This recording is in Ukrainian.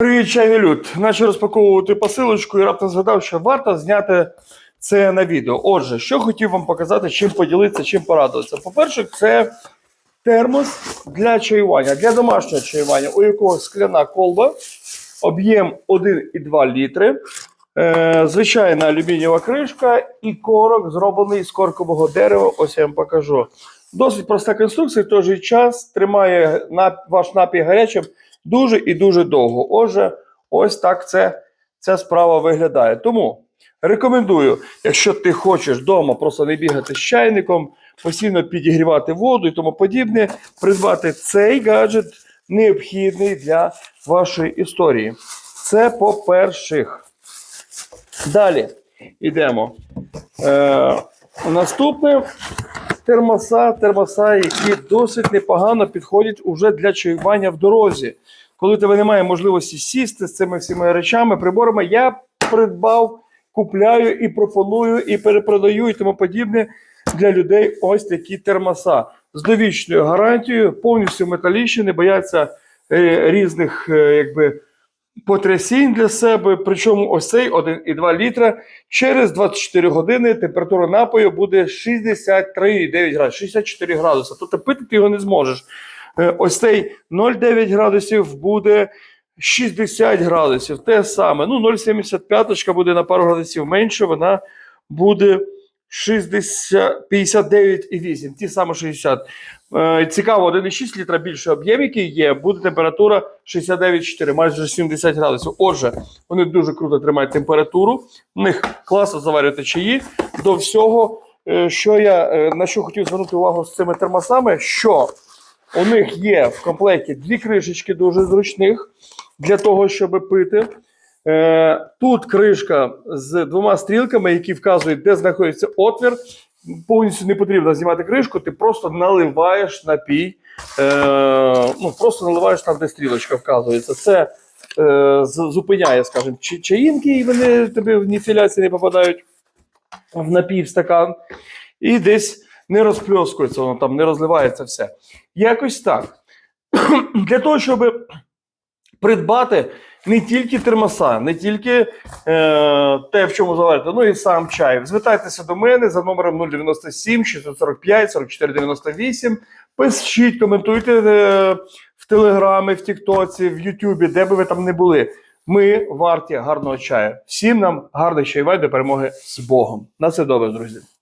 Привіт, чайний люд. Наче розпаковувати посилочку і раптом згадав, що варто зняти це на відео. Отже, що хотів вам показати, чим поділитися, чим порадуватися. По-перше, це термос для чаювання, для домашнього чаювання, у якого скляна колба, об'єм 1,2 літри, е, звичайна алюмінієва кришка і корок, зроблений з коркового дерева. Ось я вам покажу. Досить проста конструкція, в той же час тримає ваш напій гарячим дуже і дуже довго. Отже, ось так це, ця справа виглядає. Тому рекомендую, якщо ти хочеш вдома просто не бігати з чайником, постійно підігрівати воду і тому подібне, придбати цей гаджет необхідний для вашої історії. Це по-перших. Далі йдемо. Е, наступне термоса, термоса, які досить непогано підходять уже для чаювання в дорозі. Коли тебе немає можливості сісти з цими всіма речами, приборами, я придбав, купляю і пропоную, і перепродаю, і тому подібне для людей ось такі термоса з довічною гарантією, повністю металічні, не бояться е, різних е, якби, потрясінь для себе. Причому ось цей 1,2 літра через 24 години температура напою буде 63,9 градусів, 64 градуси. Тобто пити ти його не зможеш. Е, Ось цей 0,9 градусів буде 60 градусів. Те саме. Ну, 0,75 буде на пару градусів менше, вона буде 60, 59,8. Ті саме 60. Е, Цікаво, 1,6 літра більше об'єм, який є, буде температура 69,4, майже 70 градусів. Отже, вони дуже круто тримають температуру. В них класно заварювати чаї. До всього, е, що я е, на що хотів звернути увагу з цими термосами, що у них є в комплекті дві кришечки дуже зручних для того, щоб пити. Е, тут кришка з двома стрілками, які вказують, де знаходиться отвір. Повністю не потрібно знімати кришку, ти просто наливаєш напій. Е, ну, просто наливаєш там, де стрілочка вказується. Це е, зупиняє, скажімо, чаїнки, і вони тобі в ніфіляції не попадають в напій, в стакан. І десь не розпльоскується, воно там не розливається все. Якось так. Для того, щоб придбати не тільки термоса, не тільки е, те, в чому заварити, ну і сам чай. Звертайтеся до мене за номером 097 645 44 98. Пишіть, коментуйте е, в Телеграмі, в Тіктоці, в Ютубі, де би ви там не були. Ми варті гарного чаю. Всім нам гарних чаювань до перемоги з Богом. На все добре, друзі.